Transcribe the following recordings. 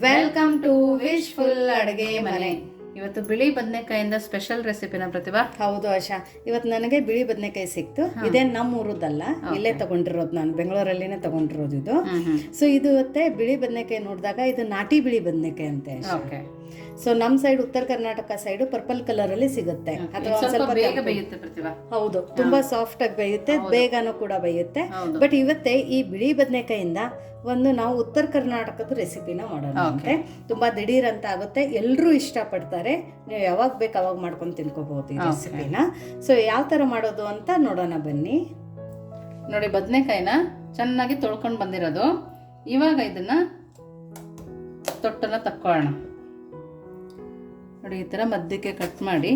Welcome to wish full ಅಡುಗೆ ಮನೆ. ಇವತ್ತು ಬಿಳಿ ಬದನೆಕಾಯಿಂದ ಸ್ಪೆಷಲ್ ರೆಸಿಪಿನ ಪ್ರತಿಭಾ. ಹೌದು ಆಶಾ. ಇವತ್ತು ನನಗೆ ಬಿಳಿ ಬದನೆಕಾಯಿ ಸಿಕ್ತು. ಇದೇ ನಮ್ಮ ಊರದ್ದಲ್ಲ ಇಲ್ಲೇ ತಗೊಂಡಿರೋದು ನಾನು. ಬೆಂಗಳೂರಲ್ಲಿನೇ ತಗೊಂಡಿರೋದು ಇದು. ಸೊ ಇದು ಇವತ್ತೆ ಬಿಳಿ ಬದನೆಕಾಯಿ ನೋಡಿದಾಗ ಇದು ನಾಟಿ ಬಿಳಿ ಬದನೆಕಾಯಿ ಅಂತೆ ಸೊ ನಮ್ಮ ಸೈಡ್ ಉತ್ತರ ಕರ್ನಾಟಕ ಸೈಡ್ ಪರ್ಪಲ್ ಕಲರ್ ಅಲ್ಲಿ ಸಿಗುತ್ತೆ. ಅಥವಾ ಸ್ವಲ್ಪ ಹೌದು ತುಂಬಾ ಸಾಫ್ಟ್ ಆಗಿ ಬೇಯುತ್ತೆ ಬೇಗನೂ ಕೂಡ ಬೇಯುತ್ತೆ. ಬಟ್ ಇವತ್ತೆ ಈ ಬಿಳಿ ಬದನೆಕಾಯಿಂದ ಒಂದು ನಾವು ಉತ್ತರ ಕರ್ನಾಟಕದ ರೆಸಿಪಿನ ಮಾಡೋಣ ಅಂತೆ. ತುಂಬಾ ದಿಢೀರ್ ಅಂತ ಆಗುತ್ತೆ. ಎಲ್ಲರೂ ಇಷ್ಟಪಡ್ತಾರೆ. ನೀವು ಯಾವಾಗ ಬೇಕು ಅವಾಗ ಮಾಡ್ಕೊಂಡು ತಿನ್ಕೋಬಹುದು ಈ ರೆಸಿಪಿನ ಸೊ ಯಾವ ತರ ಮಾಡೋದು ಅಂತ ನೋಡೋಣ ಬನ್ನಿ. ನೋಡಿ ಬದನೆಕಾಯಿನ ಚೆನ್ನಾಗಿ ತೊಳ್ಕೊಂಡು ಬಂದಿರೋದು. ಇವಾಗ ಇದನ್ನ ತೊಟ್ಟನ್ನ ತಕ್ಕೊಳ್ಳೋಣ. ನೋಡಿ ಈ ತರ ಮಧ್ಯಕ್ಕೆ ಕಟ್ ಮಾಡಿ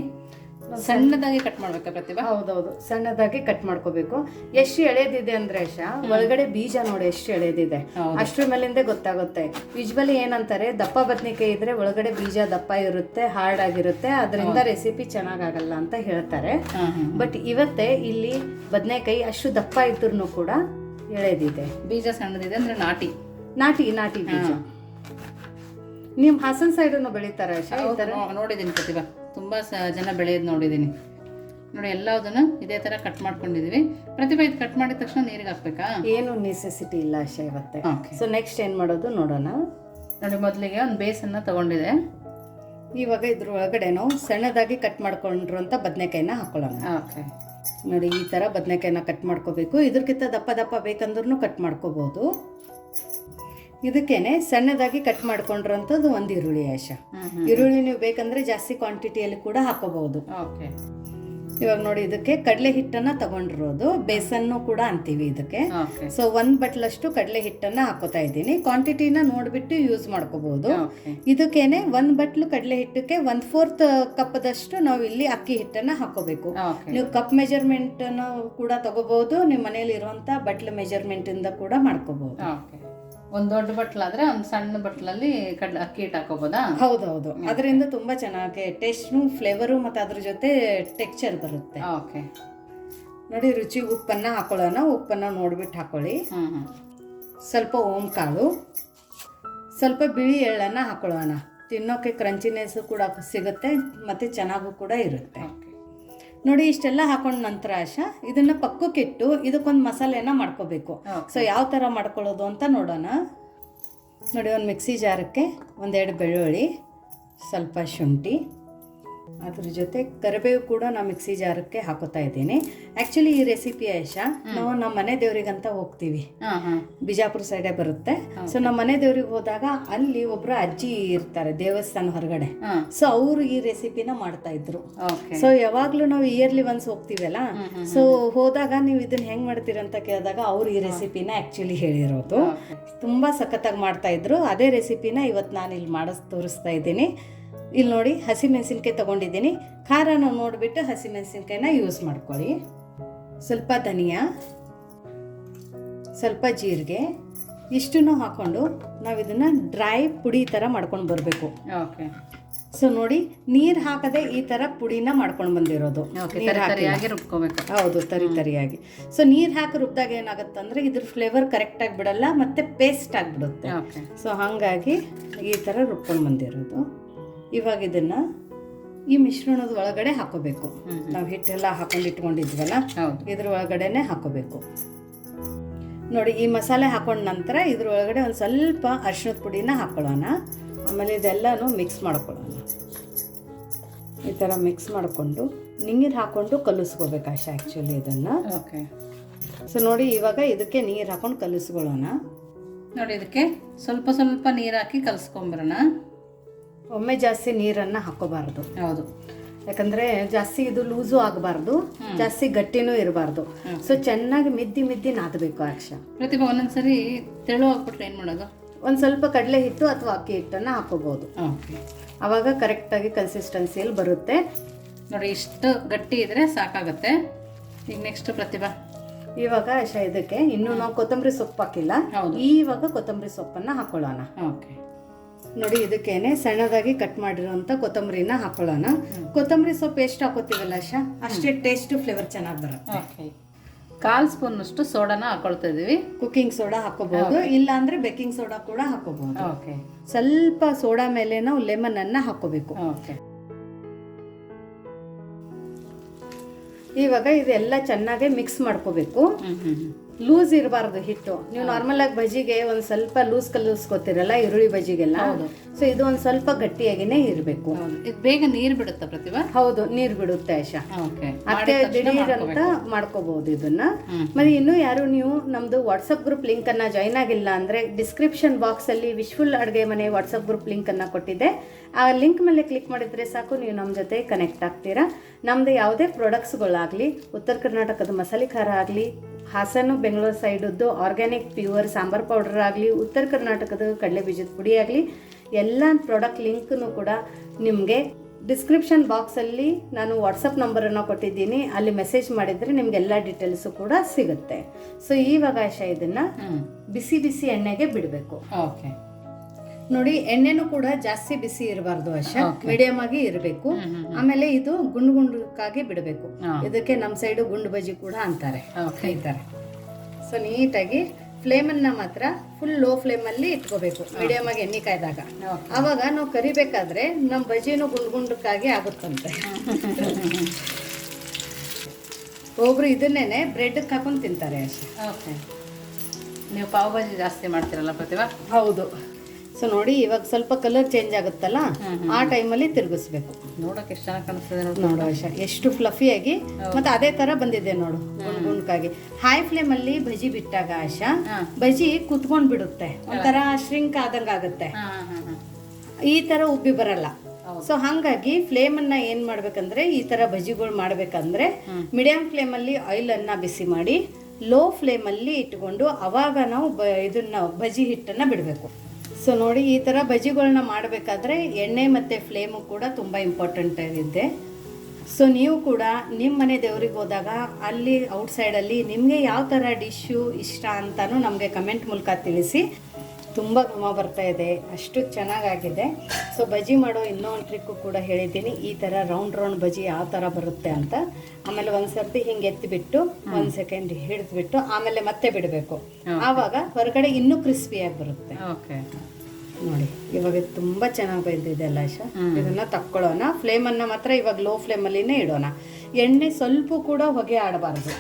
ಸಣ್ಣದಾಗಿ ಕಟ್ ಮಾಡ್ಬೇಕಾ ಪ್ರತಿಭಾ? ಹೌದೌದು ಸಣ್ಣದಾಗಿ ಕಟ್ ಮಾಡ್ಕೋಬೇಕು. ಎಷ್ಟು ಎಳೆದಿದೆ ಅಂದ್ರೆ ಶಾ ಒಳಗಡೆ ಬೀಜ ನೋಡಿ ಎಷ್ಟು ಎಳೆದಿದೆ. ಅಷ್ಟ್ರ ಮೇಲಿಂದ ಗೊತ್ತಾಗುತ್ತೆ. ಯೂಜ್ವಲಿ ಏನಂತಾರೆ ದಪ್ಪ ಬದ್ನಿಕಾಯಿ ಇದ್ರೆ ಒಳಗಡೆ ಬೀಜ ದಪ್ಪ ಇರುತ್ತೆ ಹಾರ್ಡ್ ಆಗಿರುತ್ತೆ ಅದರಿಂದ ರೆಸಿಪಿ ಚೆನ್ನಾಗಾಗಲ್ಲ ಅಂತ ಹೇಳ್ತಾರೆ. ಬಟ್ ಇವತ್ತೇ ಇಲ್ಲಿ ಬದನೆಕಾಯಿ ಅಷ್ಟು ದಪ್ಪ ಇದ್ರೂ ಕೂಡ ಎಳೆದಿದೆ. ಬೀಜ ಸಣ್ಣದಿದೆ ಅಂದ್ರೆ ನಾಟಿ? ನಾಟಿ ನಾಟಿ ಬೀಜ. ನಿಮ್ ಹಾಸನ್ ಸೈಡ್ ಬೆಳಿತಾರ ಆಶಾ ಈ ತರ? ನೋ- ನೋಡಿದ್ದೀನಿ ಪ್ರತಿಭಾ. ತುಂಬಾ ಜನ ಬೆಳೆಯೋದು ನೋಡಿದ್ದೀನಿ. ನೋಡಿ ಎಲ್ಲದನ್ನು ಇದೇ ತರ ಕಟ್ ಮಾಡ್ಕೊಂಡಿದೀವಿ. ಪ್ರತಿಭಾ ಇದು ಕಟ್ ಮಾಡಿದ ತಕ್ಷಣ ನೀರಿಗೆ ಹಾಕ್ಬೇಕಾ? ಏನು ನೆಸೆಸಿಟಿ ಇಲ್ಲ ಅಷ್ಟೇ ಇವತ್ತೆ. ಸೊ ನೆಕ್ಸ್ಟ್ ಏನ್ ಮಾಡೋದು ನೋಡೋಣ. ನೋಡಿ ಮೊದಲಿಗೆ ಒಂದು ಬೇಸನ್ನ ತಗೊಂಡಿದೆ. ಇವಾಗ ಇದ್ರ ಒಳಗಡೆ ನಾವು ಸಣ್ಣದಾಗಿ ಕಟ್ ಮಾಡ್ಕೊಂಡ್ರಂತ ಬದನೆಕಾಯಿನ ಹಾಕೊಳ್ಳೋಣ. ಓಕೆ ನೋಡಿ ಈ ತರ ಬದನೆಕಾಯಿನ ಕಟ್ ಮಾಡ್ಕೋಬೇಕು. ಇದಕ್ಕಿಂತ ದಪ್ಪ ದಪ್ಪ ಬೇಕಂದ್ರೂ ಕಟ್ ಮಾಡ್ಕೋಬಹುದು ಇದಕ್ಕೇನೆ ಸಣ್ಣದಾಗಿ ಕಟ್ ಮಾಡ್ಕೊಂಡಿರೋಂಥದ್ದು ಒಂದು ಈರುಳ್ಳಿ ಆಶ ಈರುಳ್ಳಿ ನೀವು ಬೇಕಂದ್ರೆ ಜಾಸ್ತಿ ಕ್ವಾಂಟಿಟಿಯಲ್ಲಿ ಕೂಡ ಹಾಕೋಬಹುದು. ಇವಾಗ ನೋಡಿ ಇದಕ್ಕೆ ಕಡಲೆ ಹಿಟ್ಟನ್ನ ತಗೊಂಡಿರೋದು ಬೇಸನ್ನು ಕೂಡ ಅಂತೀವಿ ಇದಕ್ಕೆ. ಸೊ ಒಂದ್ ಬಟ್ಲಷ್ಟು ಕಡಲೆ ಹಿಟ್ಟನ್ನ ಹಾಕೋತಾ ಇದ್ದೀನಿ. ಕ್ವಾಂಟಿಟಿನ ನೋಡ್ಬಿಟ್ಟು ಯೂಸ್ ಮಾಡ್ಕೋಬಹುದು. ಇದಕ್ಕೇನೆ ಒಂದ್ ಬಟ್ಲು ಕಡಲೆ ಹಿಟ್ಟಕ್ಕೆ ಒಂದ್ ಫೋರ್ತ್ ಕಪ್ದಷ್ಟು ನಾವು ಇಲ್ಲಿ ಅಕ್ಕಿ ಹಿಟ್ಟನ್ನ ಹಾಕೋಬೇಕು. ನೀವು ಕಪ್ ಮೆಜರ್ಮೆಂಟ್ ಕೂಡ ತಗೋಬಹುದು. ನಿಮ್ಮ ಮನೇಲಿ ಇರುವಂತ ಬಟ್ಲು ಮೆಜರ್ಮೆಂಟ್ ಇಂದ ಕೂಡ ಮಾಡ್ಕೋಬಹುದು. ಒಂದು ದೊಡ್ಡ ಬಟ್ಲಾದ್ರೆ ಒಂದು ಸಣ್ಣ ಬಟ್ಲಲ್ಲಿ ಕಡ್ಲೆ ಅಕ್ಕಿ ಹಿಟ್ಟು ಹಾಕೋಬೋದಾ? ಹೌದೌದು. ಅದರಿಂದ ತುಂಬಾ ಚೆನ್ನಾಗಿ ಟೇಸ್ಟ್ ಫ್ಲೇವರು ಮತ್ತೆ ಅದ್ರ ಜೊತೆ ಟೆಕ್ಸ್ಚರ್ ಬರುತ್ತೆ. ಓಕೆ. ನೋಡಿ ರುಚಿ ಉಪ್ಪನ್ನ ಹಾಕೊಳ್ಳೋಣ. ಉಪ್ಪನ್ನ ನೋಡ್ಬಿಟ್ಟು ಹಾಕೊಳ್ಳಿ. ಸ್ವಲ್ಪ ಓಂ ಕಾಳು ಸ್ವಲ್ಪ ಬಿಳಿ ಎಳ್ಳನ್ನ ಹಾಕೊಳ್ಳೋಣ. ತಿನ್ನೋಕೆ ಕ್ರಂಚಿನೆಸ್ ಕೂಡ ಸಿಗುತ್ತೆ ಮತ್ತೆ ಚೆನ್ನಾಗೂ ಕೂಡ ಇರುತ್ತೆ. ನೋಡಿ ಇಷ್ಟೆಲ್ಲ ಹಾಕೊಂಡ ನಂತರ ಆಶಾ ಇದನ್ನ ಪಕ್ಕಕ್ಕಿಟ್ಟು ಇದಕ್ಕೊಂದು ಮಸಾಲೆನ ಮಾಡ್ಕೋಬೇಕು. ಸೊ ಯಾವ ಥರ ಮಾಡ್ಕೊಳ್ಳೋದು ಅಂತ ನೋಡೋಣ. ನೋಡಿ ಒಂದು ಮಿಕ್ಸಿ ಜಾರಕ್ಕೆ ಒಂದೆರಡು ಬೆಳ್ಳುಳ್ಳಿ ಸ್ವಲ್ಪ ಶುಂಠಿ ಅದ್ರ ಜೊತೆ ಕರಿಬೇವು ಕೂಡ ನಾನು ಮಿಕ್ಸಿ ಜಾರಕ್ಕೆ ಹಾಕೋತಾ ಇದ್ದೀನಿ. ಆ್ಯಕ್ಚುಲಿ ಈ ರೆಸಿಪಿ ಆಯಶಾ ನಾವು ನಮ್ಮ ಮನೆ ದೇವ್ರಿಗಂತ ಹೋಗ್ತೀವಿ. ಬಿಜಾಪುರ ಸೈಡೇ ಬರುತ್ತೆ. ಸೊ ನಮ್ಮ ಮನೆ ದೇವ್ರಿಗೆ ಹೋದಾಗ ಅಲ್ಲಿ ಒಬ್ರು ಅಜ್ಜಿ ಇರ್ತಾರೆ ದೇವಸ್ಥಾನ ಹೊರಗಡೆ. ಸೊ ಅವರು ಈ ರೆಸಿಪಿನ ಮಾಡ್ತಾ ಇದ್ರು. ಸೊ ಯಾವಾಗ್ಲೂ ನಾವು ಇಯರ್ಲಿ ಒನ್ಸ್ ಹೋಗ್ತೀವಲ್ಲ? ಸೊ ಹೋದಾಗ ನೀವು ಇದನ್ನ ಹೆಂಗ್ ಮಾಡ್ತೀರ ಅಂತ ಕೇಳಿದಾಗ ಅವ್ರು ಈ ರೆಸಿಪಿನ ಆಕ್ಚುಲಿ ಹೇಳಿರೋದು. ತುಂಬಾ ಸಖತ್ತಾಗಿ ಮಾಡ್ತಾ ಇದ್ರು. ಅದೇ ರೆಸಿಪಿನ ಇವತ್ತು ನಾನು ಇಲ್ಲಿ ಮಾಡಿಸ್ ತೋರಿಸ್ತಾ ಇದ್ದೀನಿ. ಇಲ್ಲಿ ನೋಡಿ ಹಸಿಮೆಣಸಿನ್ಕಾಯಿ ತಗೊಂಡಿದ್ದೀನಿ. ಖಾರನ ನೋಡಿಬಿಟ್ಟು ಹಸಿಮೆಣಸಿನ್ಕಾಯಿನ ಯೂಸ್ ಮಾಡ್ಕೊಳ್ಳಿ. ಸ್ವಲ್ಪ ಧನಿಯಾ ಸ್ವಲ್ಪ ಜೀರಿಗೆ ಇಷ್ಟನ್ನು ಹಾಕೊಂಡು ನಾವು ಇದನ್ನ ಡ್ರೈ ಪುಡಿ ಥರ ಮಾಡ್ಕೊಂಡು ಬರಬೇಕು. ಓಕೆ ಸೊ ನೋಡಿ ನೀರು ಹಾಕದೆ ಈ ಥರ ಪುಡಿನ ಮಾಡ್ಕೊಂಡು ಬಂದಿರೋದು. ರುಬ್ಕೋಬೇಕು. ಹೌದು ತರಿ ತರಿಯಾಗಿ. ಸೊ ನೀರು ಹಾಕಿ ರುಬ್ದಾಗ ಅಂದರೆ ಇದ್ರ ಫ್ಲೇವರ್ ಕರೆಕ್ಟಾಗಿ ಬಿಡಲ್ಲ ಮತ್ತೆ ಪೇಸ್ಟ್ ಆಗಿಬಿಡುತ್ತೆ. ಸೊ ಹಾಗಾಗಿ ಈ ಥರ ರುಬ್ಕೊಂಡು ಬಂದಿರೋದು. ಇವಾಗ ಇದನ್ನ ಈ ಮಿಶ್ರಣದ ಒಳಗಡೆ ಹಾಕೋಬೇಕು. ನಾವು ಹಿಟ್ಟೆಲ್ಲ ಹಾಕೊಂಡು ಇಟ್ಕೊಂಡಿದ್ವಲ್ಲ ಇದ್ರ ಒಳಗಡೆನೆ ಹಾಕೋಬೇಕು. ನೋಡಿ ಈ ಮಸಾಲೆ ಹಾಕೊಂಡ ನಂತರ ಇದ್ರ ಒಳಗಡೆ ಒಂದು ಸ್ವಲ್ಪ ಅರಿಶಿಣದ ಪುಡಿನ ಹಾಕೊಳ್ಳೋಣ. ಆಮೇಲೆ ಇದೆಲ್ಲನೂ ಮಿಕ್ಸ್ ಮಾಡ್ಕೊಳ್ಳೋಣ. ಈ ಥರ ಮಿಕ್ಸ್ ಮಾಡಿಕೊಂಡು ನೀರು ಹಾಕ್ಕೊಂಡು ಕಲಿಸ್ಕೋಬೇಕು ಅಷ್ಟೇ ಆ್ಯಕ್ಚುಲಿ ಇದನ್ನು. ಓಕೆ. ಸೊ ನೋಡಿ ಇವಾಗ ಇದಕ್ಕೆ ನೀರು ಹಾಕೊಂಡು ಕಲಿಸ್ಕೊಳ್ಳೋಣ. ನೋಡಿ ಇದಕ್ಕೆ ಸ್ವಲ್ಪ ಸ್ವಲ್ಪ ನೀರು ಹಾಕಿ ಕಲ್ಸ್ಕೊಂಬರೋಣ. ಒಮ್ಮೆ ಜಾಸ್ತಿ ನೀರನ್ನು ಹಾಕೋಬಾರ್ದು. ಹೌದು. ಯಾಕಂದರೆ ಜಾಸ್ತಿ ಇದು ಲೂಸು ಆಗಬಾರ್ದು ಜಾಸ್ತಿ ಗಟ್ಟಿನೂ ಇರಬಾರ್ದು. ಸೊ ಚೆನ್ನಾಗಿ ಮಿದ್ದಿ ಮಿದ್ದಿ ನಾದಬೇಕು ಅಕ್ಷ. ಪ್ರತಿಭಾ ಒಂದೊಂದ್ಸರಿ ತೆಳು ಹಾಕ್ಬಿಟ್ರೆ ಏನು ಮಾಡೋದು? ಒಂದು ಸ್ವಲ್ಪ ಕಡಲೆ ಹಿಟ್ಟು ಅಥವಾ ಅಕ್ಕಿ ಹಿಟ್ಟನ್ನು ಹಾಕೋಬೋದು. ಆವಾಗ ಕರೆಕ್ಟಾಗಿ ಕನ್ಸಿಸ್ಟೆನ್ಸಿಯಲ್ಲಿ ಬರುತ್ತೆ. ನೋಡಿ ಇಷ್ಟು ಗಟ್ಟಿ ಇದ್ರೆ ಸಾಕಾಗುತ್ತೆ. ಈಗ ನೆಕ್ಸ್ಟ್ ಪ್ರತಿಭಾ. ಇವಾಗ ಇದಕ್ಕೆ ಇನ್ನು ನಾವು ಕೊತ್ತಂಬರಿ ಸೊಪ್ಪು ಹಾಕಿಲ್ಲ. ಈವಾಗ ಕೊತ್ತಂಬರಿ ಸೊಪ್ಪನ್ನು ಹಾಕೊಳ್ಳೋಣ. ಓಕೆ. ನೋಡಿ ಇದಕ್ಕೇನೆ ಸಣ್ಣದಾಗಿ ಕಟ್ ಮಾಡಿರೋಂಥ ಕೊತ್ತಂಬರಿನ ಹಾಕೊಳ್ಳೋಣ. ಕೊತ್ತಂಬರಿ ಸೊಪ್ಪು ಎಷ್ಟು ಹಾಕೋತೀವಲ್ಲ ಶಾ ಅಷ್ಟೇ ಟೇಸ್ಟ್ ಫ್ಲೇವರ್ ಚೆನ್ನಾಗಿ ಬರುತ್ತೆ. ಕಾಲ್ ಸ್ಪೂನಷ್ಟು ಸೋಡಾನ ಹಾಕೊಳ್ತಾ ಇದೀವಿ. ಕುಕ್ಕಿಂಗ್ ಸೋಡಾ ಹಾಕೋಬಹುದು ಇಲ್ಲ ಅಂದ್ರೆ ಬೇಕಿಂಗ್ ಸೋಡಾ ಕೂಡ ಹಾಕೋಬಹುದು. ಓಕೆ ಸ್ವಲ್ಪ ಸೋಡಾ ಮೇಲೆ ನಾವು ಲೆಮನ್ ಅನ್ನ ಹಾಕೋಬೇಕು. ಓಕೆ ಇವಾಗ ಇದೆಲ್ಲ ಚೆನ್ನಾಗಿ ಮಿಕ್ಸ್ ಮಾಡ್ಕೋಬೇಕು. ಲೂಸ್ ಇರಬಾರ್ದು ಹಿಟ್ಟು. ನೀವು ನಾರ್ಮಲ್ ಆಗಿ ಬಜಿಗೆ ಒಂದ್ ಸ್ವಲ್ಪ ಲೂಸ್ ಕಲಿಸ್ಕೊತಿರಲ್ಲ ಈರುಳ್ಳಿ ಬಜಿಗೆಲ್ಲ ಸೊ ಇದು ಒಂದ್ ಸ್ವಲ್ಪ ಗಟ್ಟಿಯಾಗಿನೇ ಇರಬೇಕು. ಇದು ಬೇಗ ನೀರು ಬಿಡುತ್ತಾ ಪ್ರತಿಭಾ? ಹೌದು ನೀರ್ ಬಿಡುತ್ತೆ ಆಶಾ ಮತ್ತೆ ದಿಢೀರ್ ಅಂತ ಮಾಡ್ಕೋಬಹುದು ಇದನ್ನ. ಮತ್ತೆ ಇನ್ನು ಯಾರು ನೀವು ನಮ್ದು ವಾಟ್ಸಪ್ ಗ್ರೂಪ್ ಲಿಂಕ್ ಅನ್ನ ಜಾಯ್ನ್ ಆಗಿಲ್ಲ ಅಂದ್ರೆ ಡಿಸ್ಕ್ರಿಪ್ಷನ್ ಬಾಕ್ಸ್ ಅಲ್ಲಿ ವಿಶ್ವಲ್ ಅಡುಗೆ ಮನೆ ವಾಟ್ಸಪ್ ಗ್ರೂಪ್ ಲಿಂಕ್ ಅನ್ನ ಕೊಟ್ಟಿದ್ದೆ ಆ ಲಿಂಕ್ ಮೇಲೆ ಕ್ಲಿಕ್ ಮಾಡಿದ್ರೆ ಸಾಕು ನೀವು ನಮ್ಮ ಜೊತೆ ಕನೆಕ್ಟ್ ಆಗ್ತೀರಾ. ನಮ್ದು ಯಾವುದೇ ಪ್ರಾಡಕ್ಟ್ಸ್ಗಳಾಗಲಿ ಉತ್ತರ ಕರ್ನಾಟಕದ ಮಸಾಲೆ ಖಾರ ಆಗಲಿ ಹಾಸನ ಬೆಂಗಳೂರು ಸೈಡದ್ದು ಆರ್ಗ್ಯಾನಿಕ್ ಪ್ಯೂರ್ ಸಾಂಬಾರ್ ಪೌಡರ್ ಆಗಲಿ ಉತ್ತರ ಕರ್ನಾಟಕದ ಕಡಲೆ ಬೀಜದ ಪುಡಿ ಆಗಲಿ ಎಲ್ಲ ಪ್ರಾಡಕ್ಟ್ ಲಿಂಕ್ನು ಕೂಡ ನಿಮಗೆ ಡಿಸ್ಕ್ರಿಪ್ಷನ್ ಬಾಕ್ಸಲ್ಲಿ ನಾನು ವಾಟ್ಸಪ್ ನಂಬರನ್ನು ಕೊಟ್ಟಿದ್ದೀನಿ. ಅಲ್ಲಿ ಮೆಸೇಜ್ ಮಾಡಿದರೆ ನಿಮಗೆಲ್ಲ ಡೀಟೇಲ್ಸು ಕೂಡ ಸಿಗುತ್ತೆ. ಸೊ ಆಶಾ ಇದನ್ನು ಬಿಸಿ ಬಿಸಿ ಎಣ್ಣೆಗೆ ಬಿಡಬೇಕು. ಓಕೆ ನೋಡಿ ಎಣ್ಣೆನೂ ಕೂಡ ಜಾಸ್ತಿ ಬಿಸಿ ಇರಬಾರ್ದು Okay. ಮೀಡಿಯಂ ಆಗಿ ಇರಬೇಕು. ಆಮೇಲೆ ಇದು ಗುಂಡು ಗುಂಡಕ್ಕಾಗಿ ಬಿಡಬೇಕು. ಇದಕ್ಕೆ ನಮ್ಮ ಸೈಡು ಗುಂಡು ಬಜ್ಜಿ ಕೂಡ ಅಂತಾರೆ. ಹೇಳ್ತಾರೆ. ಸೊ ನೀಟಾಗಿ ಫ್ಲೇಮನ್ನ ಮಾತ್ರ ಫುಲ್ ಲೋ ಫ್ಲೇಮಲ್ಲಿ ಇಟ್ಕೋಬೇಕು. ಮೀಡಿಯಮ್ ಆಗಿ ಎಣ್ಣೆ ಕಾಯ್ದಾಗ. ಆವಾಗ ಅವಾಗ ನಾವು ಕರಿಬೇಕಾದ್ರೆ ನಮ್ಮ ಬಜ್ಜಿನೂ ಗುಂಡು ಗುಂಡಕ್ಕಾಗಿ ಆಗುತ್ತಂತೆ. ಒಬ್ರು ಇದನ್ನೇನೆ ಬ್ರೆಡ್ ಹಾಕೊಂಡು ತಿಂತಾರೆ ಅಷ್ಟೇ ನೀವು ಪಾವ್ ಭಾಜಿ ಜಾಸ್ತಿ ಮಾಡ್ತೀರಲ್ಲ ಪ್ರತಿಭಾ? ಹೌದು. ಸೊ ನೋಡಿ ಇವಾಗ ಸ್ವಲ್ಪ ಕಲರ್ ಚೇಂಜ್ ಆಗುತ್ತಲ್ಲ? ಆ ಟೈಮಲ್ಲಿ ತಿರುಗಿಸ್ಬೇಕು. ನೋಡಕ್ಕೆ ಎಷ್ಟು ಚೆನ್ನಾಗಿ ಕಾಣಿಸ್ತದೆ ನೋಡಿ. ಆಶಾ ಎಷ್ಟು ಫ್ಲಫಿಯಾಗಿ ಮತ್ತೆ ಅದೇ ತರ ಬಂದಿದೆ ನೋಡು ಗುಣಗುಣಕ್ಕಾಗಿ ಗುಂಡ್ಕಾಗಿ ಹೈ ಫ್ಲೇಮ್ ಅಲ್ಲಿ ಬಜಿ ಬಿಟ್ಟಾಗ ಆಶಾ. ಬಜಿ ಕುತ್ಕೊಂಡ್ ಬಿಡುತ್ತೆ. ಒಂಥರ ಶ್ರಿಂಕ್ ಆದಂಗ ಆಗುತ್ತೆ. ಈ ತರ ಉಬ್ಬಿ ಬರಲ್ಲ. ಸೊ ಹಂಗಾಗಿ ಫ್ಲೇಮ್ ಅನ್ನ ಏನ್ ಮಾಡ್ಬೇಕಂದ್ರೆ ಈ ತರ ಬಜಿಗಳು ಮಾಡ್ಬೇಕಂದ್ರೆ. ಮೀಡಿಯಂ ಫ್ಲೇಮ್ ಅಲ್ಲಿ ಆಯಿಲ್ ಅನ್ನ ಬಿಸಿ ಮಾಡಿ ಲೋ ಫ್ಲೇಮ್ ಅಲ್ಲಿ ಇಟ್ಕೊಂಡು ಅವಾಗ ನಾವು ಬ ಇದನ್ನ ಬಜಿ ಹಿಟ್ಟನ್ನ ಬಿಡಬೇಕು. ಸೊ ನೋಡಿ ಈ ಥರ ಬಜಿಗಳನ್ನ ಮಾಡಬೇಕಾದ್ರೆ ಎಣ್ಣೆ ಮತ್ತು ಫ್ಲೇಮು ಕೂಡ ತುಂಬ ಇಂಪಾರ್ಟೆಂಟ್ ಆಗಿದೆ ಸೊ ನೀವು ಕೂಡ ನಿಮ್ಮ ಮನೆ ದೇವ್ರಿಗೆ ಹೋದಾಗ ಅಲ್ಲಿ ಔಟ್ಸೈಡಲ್ಲಿ ನಿಮಗೆ ಯಾವ ಥರ ಡಿಶ್ಶು ಇಷ್ಟ ಅಂತಲೂ ನಮಗೆ ಕಮೆಂಟ್ ಮೂಲಕ ತಿಳಿಸಿ. ತುಂಬ ಘಮ ಬರ್ತಾ ಇದೆ ಅಷ್ಟು ಚೆನ್ನಾಗಾಗಿದೆ. ಸೊ ಬಜ್ಜಿ ಮಾಡೋ ಇನ್ನೊಂದು ಟ್ರಿಕ್ಕು ಕೂಡ ಹೇಳಿದ್ದೀನಿ. ಈ ಥರ ರೌಂಡ್ ರೌಂಡ್ ಬಜ್ಜಿ ಯಾವ ಥರ ಬರುತ್ತೆ ಅಂತ. ಆಮೇಲೆ ಒಂದು ಸರ್ತಿ ಹಿಂಗೆ ಎತ್ತಿಬಿಟ್ಟು ಒಂದು ಸೆಕೆಂಡ್ ಹಿಡಿದ್ಬಿಟ್ಟು ಆಮೇಲೆ ಮತ್ತೆ ಬಿಡಬೇಕು. ಆವಾಗ ಹೊರಗಡೆ ಇನ್ನೂ ಕ್ರಿಸ್ಪಿಯಾಗಿ ಬರುತ್ತೆ. ಓಕೆ ನೋಡಿ ಇವಾಗ ತುಂಬಾ ಚೆನ್ನಾಗಿ ಬೆಂದಿದೆ ಅಲ್ಲ ಆಶಾ. ಇದನ್ನ ತಕ್ಕೊಳ್ಳೋಣ. ಫ್ಲೇಮ್ ಅನ್ನ ಮಾತ್ರ ಇವಾಗ ಲೋ ಫ್ಲೇಮ್ ಅಲ್ಲಿನೇ ಇಡೋಣ. ಎಣ್ಣೆ ಸ್ವಲ್ಪ ಕೂಡ ಹೊಗೆ ಆಡಬಾರ್ದು.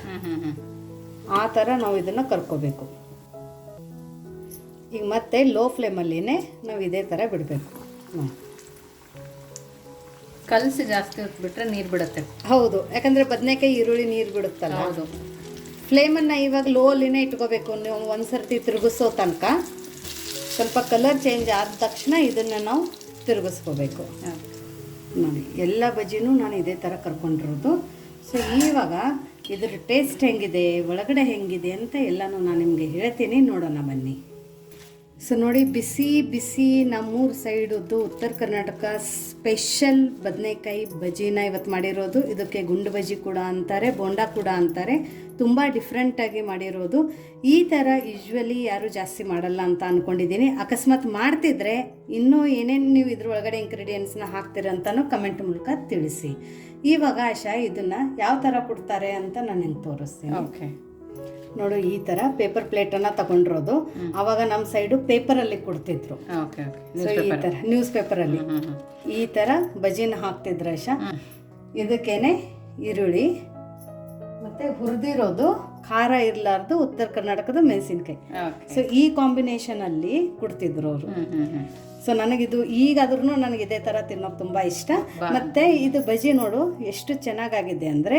ಆ ಥರ ನಾವು ಇದನ್ನ ಕರ್ಕೋಬೇಕು. ಈಗ ಮತ್ತೆ ಲೋ ಫ್ಲೇಮ್ ಅಲ್ಲಿನೇ ನಾವು ಇದೇ ಥರ ಬಿಡಬೇಕು. ಕಲಸಿ ಜಾಸ್ತಿ ಹೊತ್ತು ಬಿಟ್ರೆ ನೀರು ಬಿಡುತ್ತೆ. ಹೌದು ಯಾಕಂದ್ರೆ ಬದನೆಕಾಯಿ ಈರುಳ್ಳಿ ನೀರು ಬಿಡುತ್ತಲ್ಲ. ಹೌದು. ಫ್ಲೇಮನ್ನು ಇವಾಗ ಲೋ ಅಲ್ಲಿನೇ ಇಟ್ಕೋಬೇಕು. ನೀವು ಒಂದ್ಸರ್ತಿ ತಿರುಗಿಸೋ ತನಕ. ಸ್ವಲ್ಪ ಕಲರ್ ಚೇಂಜ್ ಆದ ತಕ್ಷಣ ಇದನ್ನು ನಾವು ತಿರುಗಿಸ್ಕೋಬೇಕು. ನೋಡಿ ಎಲ್ಲ ಬಜ್ಜಿನೂ ನಾನು ಇದೇ ಥರ ಕರ್ಕೊಂಡಿರೋದು. ಸೊ ಇವಾಗ ಇದ್ರ ಟೇಸ್ಟ್ ಹೆಂಗಿದೆ ಒಳಗಡೆ ಹೆಂಗಿದೆ ಅಂತ ಎಲ್ಲನೂ ನಾನು ನಿಮಗೆ ಹೇಳ್ತೀನಿ ನೋಡೋಣ ಬನ್ನಿ. ಸೊ ನೋಡಿ, ಬಿಸಿ ಬಿಸಿ ನಮ್ಮೂರು ಸೈಡದ್ದು ಉತ್ತರ ಕರ್ನಾಟಕ ಸ್ಪೆಷಲ್ ಬದನೆಕಾಯಿ ಬಜಿನ ಇವತ್ತು ಮಾಡಿರೋದು. ಇದಕ್ಕೆ ಗುಂಡು ಬಜ್ಜಿ ಕೂಡ ಅಂತಾರೆ, ಬೋಂಡಾ ಕೂಡ ಅಂತಾರೆ. ತುಂಬ ಡಿಫ್ರೆಂಟಾಗಿ ಮಾಡಿರೋದು. ಈ ಥರ ಯೂಶ್ವಲಿ ಯಾರು ಜಾಸ್ತಿ ಮಾಡಲ್ಲ ಅಂತ ಅಂದ್ಕೊಂಡಿದ್ದೀನಿ ಅಕಸ್ಮಾತ್ ಮಾಡ್ತಿದ್ರೆ ಇನ್ನೂ ಏನೇನು ನೀವು ಇದ್ರೊಳಗಡೆ ಇಂಗ್ರೀಡಿಯೆಂಟ್ಸ್ನ ಹಾಕ್ತೀರಂತನೂ ಕಮೆಂಟ್ ಮೂಲಕ ತಿಳಿಸಿ. ಇವಾಗ ಆಶಾ, ಇದನ್ನು ಯಾವ ಥರ ಕೊಡ್ತಾರೆ ಅಂತ ನಾನು ನಿಮ್ಗೆ ತೋರಿಸ್ತೀನಿ. ಓಕೆ ನೋಡು ಈ ತರ ಪೇಪರ್ ಪ್ಲೇಟನ್ನು ತಗೊಂಡಿರೋದು. ಅವಾಗ ನಮ್ಮ ಸೈಡು ಪೇಪರಲ್ಲಿ ಕೊಡ್ತಿದ್ರು. ಈ ಥರ ನ್ಯೂಸ್ ಪೇಪರಲ್ಲಿ ಈ ತರ ಬಜಿನ ಹಾಕ್ತಿದ್ರು ಹ್ಮ್. ಇದಕ್ಕೇನೆ ಈರುಳ್ಳಿ ಮತ್ತೆ ಹುರಿದಿರೋದು ಖಾರ ಇರಲಾರ್ದು ಉತ್ತರ ಕರ್ನಾಟಕದ ಮೆಣಸಿನ್ಕಾಯಿ. ಸೊ ಈ ಕಾಂಬಿನೇಷನ್ ಅಲ್ಲಿ ಕೊಡ್ತಿದ್ರು ಅವರು. ಸೊ ನನಗಿದು ಈಗಾದ್ರೂ ನನಗೆ ಇದೇ ಥರ ತಿನ್ನೋಕೆ ತುಂಬಾ ಇಷ್ಟ. ಮತ್ತೆ ಇದು ಬಜಿ ನೋಡು ಎಷ್ಟು ಚೆನ್ನಾಗಾಗಿದೆ ಅಂದರೆ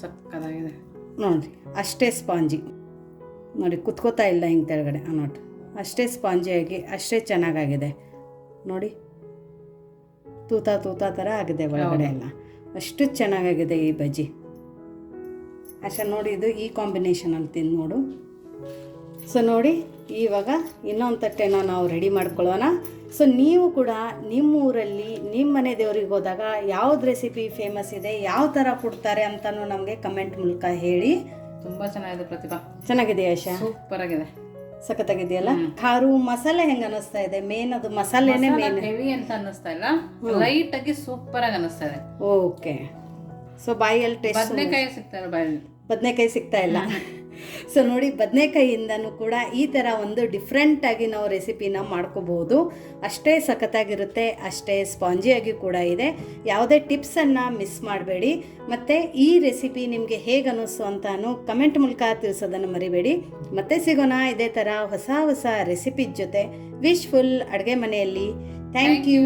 ಸಕ್ಕದಾಗಿದೆ ನೋಡಿರಿ ಅಷ್ಟೇ ಸ್ಪಾಂಜಿ. ನೋಡಿ ಕುತ್ಕೋತಾ ಇಲ್ಲ ಹಿಂಗೆ ತೆಳಗಡೆ ಅಷ್ಟೇ ಅಷ್ಟೇ ಸ್ಪಾಂಜಿಯಾಗಿ ಅಷ್ಟೇ ಚೆನ್ನಾಗಾಗಿದೆ. ನೋಡಿ ತೂತ ತೂತ ಥರ ಆಗಿದೆ ಒಳಗಡೆ ಎಲ್ಲ. ಅಷ್ಟು ಚೆನ್ನಾಗಾಗಿದೆ ಈ ಬಜ್ಜಿ. ಅಷ್ಟೇ ನೋಡಿ ಇದು ಈ ಕಾಂಬಿನೇಷನಲ್ಲಿ ತಿಂದು ನೋಡು. ಸೊ ನೋಡಿ ಇವಾಗ ಇನ್ನೊಂದು ತಟ್ಟೆನ ನಾವು ರೆಡಿ ಮಾಡ್ಕೊಳ್ಳೋಣ. ಸೊ ನೀವು ಕೂಡ ನಿಮ್ಮ ಊರಲ್ಲಿ ನಿಮ್ಮ ಮನೆ ದೇವ್ರಿಗೆ ಹೋದಾಗ ಯಾವ್ದು ರೆಸಿಪಿ ಫೇಮಸ್ ಇದೆ ಯಾವ ಥರ ಕೊಡ್ತಾರೆ ಅಂತಲೂ ನಮಗೆ ಕಮೆಂಟ್ ಮೂಲಕ ಹೇಳಿ. ತುಂಬಾ ಚೆನ್ನಾಗಿದೆ ಪ್ರತಿಭಾ. ಚೆನ್ನಾಗಿದೆ ಆಶಾ ಸೂಪರ್ ಆಗಿದೆ. ಸಖತ್ತಾಗಿದೆಯಲ್ಲ? ಖಾರು ಮಸಾಲೆ ಹೆಂಗ ಅನಿಸ್ತಾ ಇದೆ? ಮೇನ್ ಅದು ಮಸಾಲೆನೇ ಮೇನ್ ಹೆವಿ ಅಂತ ಅನ್ನಿಸ್ತಾ ಇಲ್ಲ. ಲೈಟ್ ಆಗಿ ಸೂಪರ್ ಆಗಿ ಅನಿಸ್ತಾ ಇದೆ. ಓಕೆ ಸೊ ಬಾಯಲ್ಲಿ ಟೇಸ್ಟ್ ಬದನೆಕಾಯಿ ಸಿಗ್ತಾರೆ ಬಾಯಲ್ಲಿ. ಬದನೆಕಾಯಿ ಸಿಗ್ತಾ ಇಲ್ಲ. ಸೊ ನೋಡಿ ಬದನೆಕಾಯಿಯಿಂದನೂ ಕೂಡ ಈ ಥರ ಒಂದು ಡಿಫ್ರೆಂಟಾಗಿ ನಾವು ರೆಸಿಪಿನ ಮಾಡ್ಕೋಬೋದು. ಅಷ್ಟೇ ಸಖತ್ತಾಗಿರುತ್ತೆ ಅಷ್ಟೇ ಸ್ಪಾಂಜಿಯಾಗಿ ಕೂಡ ಇದೆ. ಯಾವುದೇ ಟಿಪ್ಸನ್ನು ಮಿಸ್ ಮಾಡಬೇಡಿ. ಮತ್ತು ಈ ರೆಸಿಪಿ ನಿಮಗೆ ಹೇಗೆ ಅನ್ನಿಸ್ತು ಅಂತಾನು ಕಮೆಂಟ್ ಮೂಲಕ ತಿಳಿಸೋದನ್ನು ಮರಿಬೇಡಿ. ಮತ್ತೆ ಸಿಗೋಣ ಇದೇ ಥರ ಹೊಸ ಹೊಸ ರೆಸಿಪಿ ಜೊತೆ. ವಿಶ್ಫುಲ್ ಅಡುಗೆ ಮನೆಯಲ್ಲಿ. Thank you